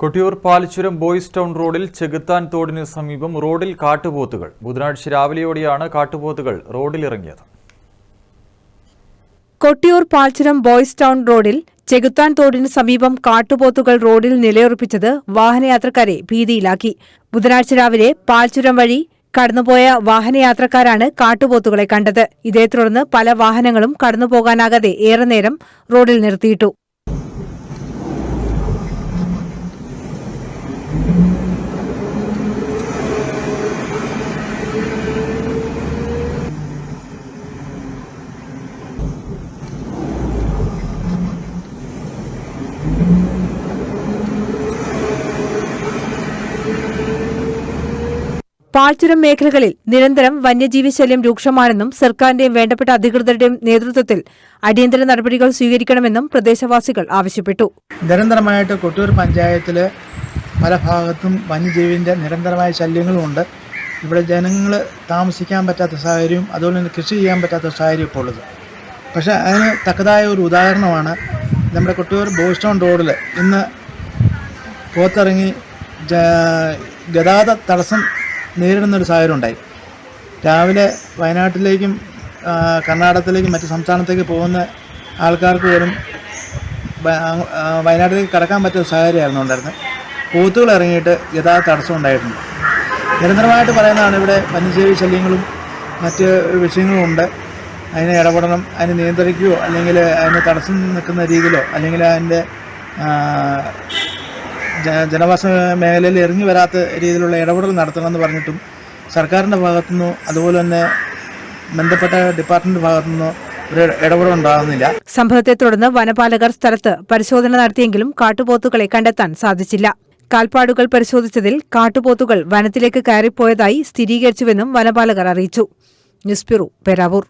Kottiyoor പാലിച്ചുരം boys town റോഡിൽ ചെകുത്താൻ തോടിന് സമീപം റോഡിൽ കാട്ടുപോത്തുകൾ. ബുധനാഴ്ച രാവിലെയോടെയാണ് കാട്ടുപോത്തുകൾ റോഡിലിറങ്ങിയത്. കൊട്ടിയൂർ പാൽച്ചുരം ബോയ്സ് ടൗൺ റോഡിൽ ചെകുത്താൻ തോടിന് സമീപം കാട്ടുപോത്തുകൾ റോഡിൽ നിലയുറപ്പിച്ചത് വാഹനയാത്രക്കാരെ ഭീതിയിലാക്കി. ബുധനാഴ്ച രാവിലെ പാൽച്ചുരം വഴി കടന്നുപോയ വാഹനയാത്രക്കാരാണ് കാട്ടുപോത്തുകളെ കണ്ടത്. ഇതേ തുടർന്ന് പല വാഹനങ്ങളും കടന്നുപോകാനാകാതെ ഏറെ നേരം റോഡിൽ നിർത്തിയിട്ടു. പാൽച്ചുരം മേഖലകളിൽ നിരന്തരം വന്യജീവി ശല്യം രൂക്ഷമാണെന്നും സർക്കാരിന്റെയും വേണ്ടപ്പെട്ട അധികൃതരുടെയും നേതൃത്വത്തിൽ അടിയന്തര നടപടികൾ സ്വീകരിക്കണമെന്നും പ്രദേശവാസികൾ ആവശ്യപ്പെട്ടു. നിരന്തരമായിട്ട് കൊട്ടൂർ പഞ്ചായത്തിൽ പല ഭാഗത്തും വന്യജീവിന്റെ നിരന്തരമായ ശല്യങ്ങളുമുണ്ട് ഇവിടെ ജനങ്ങൾ താമസിക്കാൻ പറ്റാത്ത സാഹചര്യവും അതുപോലെ തന്നെ കൃഷി ചെയ്യാൻ പറ്റാത്ത സാഹചര്യം ഇപ്പോൾ ഉള്ളത്. പക്ഷേ അതിന് തക്കതായ ഒരു ഉദാഹരണമാണ് നമ്മുടെ കൊട്ടൂർ ബോസ്റ്റോൺ റോഡിൽ ഇന്ന് പുറത്തിറങ്ങി ഗതാഗത തടസ്സം നേരിടുന്നൊരു സാഹചര്യം ഉണ്ടായി രാവിലെ വയനാട്ടിലേക്കും കർണാടകത്തിലേക്കും മറ്റ് സംസ്ഥാനത്തേക്ക് പോകുന്ന ആൾക്കാർക്ക് പോലും വയനാട്ടിലേക്ക് കടക്കാൻ പറ്റുന്ന സാഹചര്യമായിരുന്നു ഉണ്ടായിരുന്നത്. പോത്തുകൾ ഇറങ്ങിയിട്ട് യഥാർത്ഥ തടസ്സം ഉണ്ടായിട്ടുണ്ട്. നിരന്തരമായിട്ട് പറയുന്നതാണ് ഇവിടെ വന്യജീവി ശല്യങ്ങളും മറ്റ് വിഷയങ്ങളും ഉണ്ട്. അതിനെ ഇടപെടണം അതിനെ നിയന്ത്രിക്കുകയോ അല്ലെങ്കിൽ അതിന് തടസ്സം നിൽക്കുന്ന രീതിയിലോ അല്ലെങ്കിൽ അതിന്റെ ജനവാസ മേഖലയിൽ ഇറങ്ങി വരാത്ത രീതിയിലുള്ള ഇടപെടൽ നടത്തണമെന്ന് പറഞ്ഞിട്ടും സർക്കാരിന്റെ ഭാഗത്തുനിന്നോ അതുപോലെ തന്നെ ബന്ധപ്പെട്ട ഡിപ്പാർട്ട്മെന്റ് ഭാഗത്തുനിന്നോ സംഭവത്തെ തുടർന്ന് വനപാലകർ സ്ഥലത്ത് പരിശോധന നടത്തിയെങ്കിലും കാട്ടുപോത്തുകളെ കണ്ടെത്താൻ സാധിച്ചില്ല. കാൽപ്പാടുകൾ പരിശോധിച്ചതിൽ കാട്ടുപോത്തുകൾ വനത്തിലേക്ക് കയറിപ്പോയതായി സ്ഥിരീകരിച്ചുവെന്നും വനപാലകർ അറിയിച്ചു. News bureau Peravoor.